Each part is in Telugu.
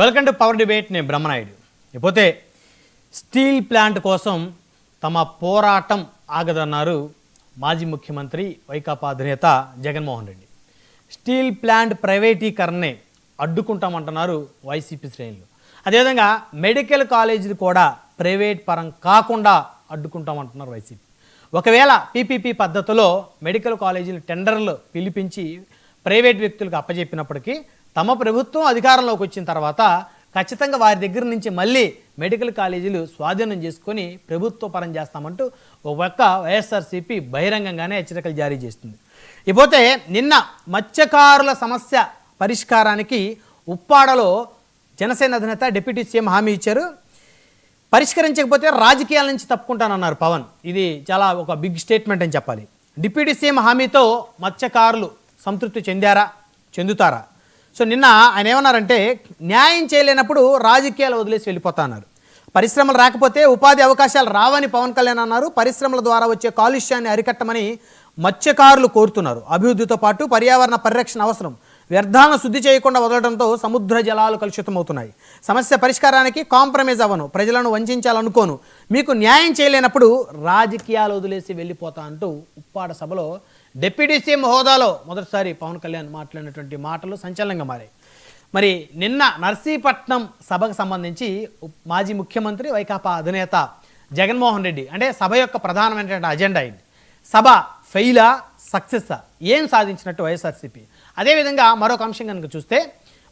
వెల్కమ్ టు పవర్ డిబేట్ నేను బ్రహ్మనాయుడు. ఇకపోతే స్టీల్ ప్లాంట్ కోసం తమ పోరాటం ఆగదన్నారు మాజీ ముఖ్యమంత్రి వైకాపా అధినేత జగన్మోహన్ రెడ్డి. స్టీల్ ప్లాంట్ ప్రైవేటీకరణనే అడ్డుకుంటామంటున్నారు వైసీపీ శ్రేణులు. అదేవిధంగా మెడికల్ కాలేజీలు కూడా ప్రైవేట్ పరం కాకుండా అడ్డుకుంటామంటున్నారు వైసీపీ. ఒకవేళ పీపీపీ పద్ధతిలో మెడికల్ కాలేజీలు టెండర్లు పిలిపించి ప్రైవేట్ వ్యక్తులకు అప్పజెప్పినప్పటికీ తమ ప్రభుత్వం అధికారంలోకి వచ్చిన తర్వాత ఖచ్చితంగా వారి దగ్గర నుంచి మళ్ళీ మెడికల్ కాలేజీలు స్వాధీనం చేసుకొని ప్రభుత్వ పరం చేస్తామంటూ ఒక పక్క వైఎస్ఆర్సీపీ బహిరంగంగానే హెచ్చరికలు జారీ చేస్తుంది. ఇకపోతే నిన్న మత్స్యకారుల సమస్య పరిష్కారానికి ఉప్పాడలో జనసేన అధినేత డిప్యూటీ సీఎం హామీ ఇచ్చారు. పరిష్కరించకపోతే రాజకీయాల నుంచి తప్పుకుంటానన్నారు పవన్. ఇది చాలా ఒక బిగ్ స్టేట్మెంట్ అని చెప్పాలి. డిప్యూటీ సీఎం హామీతో మత్స్యకారులు సంతృప్తి చెందారా? చెందుతారా? సో నిన్న ఆయన ఏమన్నారంటే న్యాయం చేయలేనప్పుడు రాజకీయాలు వదిలేసి వెళ్ళిపోతా అన్నారు. పరిశ్రమలు రాకపోతే ఉపాధి అవకాశాలు రావని పవన్ కళ్యాణ్ అన్నారు. పరిశ్రమల ద్వారా వచ్చే కాలుష్యాన్ని అరికట్టమని మత్స్యకారులు కోరుతున్నారు. అభివృద్ధితో పాటు పర్యావరణ పరిరక్షణ అవసరం. వ్యర్థాలను శుద్ధి చేయకుండా వదలడంతో సముద్ర జలాలు కలుషితమవుతున్నాయి. సమస్య పరిష్కారానికి కాంప్రమైజ్ అవ్వను. ప్రజలను వంచాలనుకోను. మీకు న్యాయం చేయలేనప్పుడు రాజకీయాలు వదిలేసి వెళ్ళిపోతా అంటూ ఉప్పాడ సభలో డిప్యూటీ సీఎం హోదాలో మొదటిసారి పవన్ కళ్యాణ్ మాట్లాడినటువంటి మాటలు సంచలనంగా మారాయి. మరి నిన్న నర్సీపట్నం సభకు సంబంధించి మాజీ ముఖ్యమంత్రి వైకాపా అధినేత జగన్మోహన్ రెడ్డి అంటే సభ యొక్క ప్రధానమైనటువంటి అజెండా అయింది సభ ఫెయిలా సక్సెస్సా? ఏం సాధించినట్టు వైఎస్ఆర్సీపీ? అదేవిధంగా మరొక అంశం కనుక చూస్తే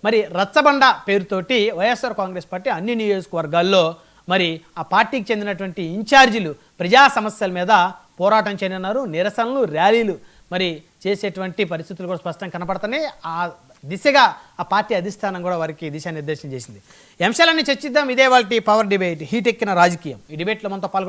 మరి రచ్చబండ పేరుతోటి వైఎస్ఆర్ కాంగ్రెస్ పార్టీ అన్ని నియోజకవర్గాల్లో మరి ఆ పార్టీకి చెందినటువంటి ఇన్ఛార్జీలు ప్రజా సమస్యల మీద పోరాటం చేయనున్నారు. నిరసనలు ర్యాలీలు మరి చేసేటువంటి పరిస్థితులు కూడా స్పష్టంగా కనపడుతున్నాయి. ఆ దిశగా ఆ పార్టీ అధిష్టానం కూడా వారికి దిశానిర్దేశం చేసింది. ఈ అంశాలన్నీ చర్చిద్దాం. ఇదే వాళ్ళ పవర్ డిబేట్. హీట్ ఎక్కిన రాజకీయం. ఈ డిబేట్లో మనతో పాల్గొన్న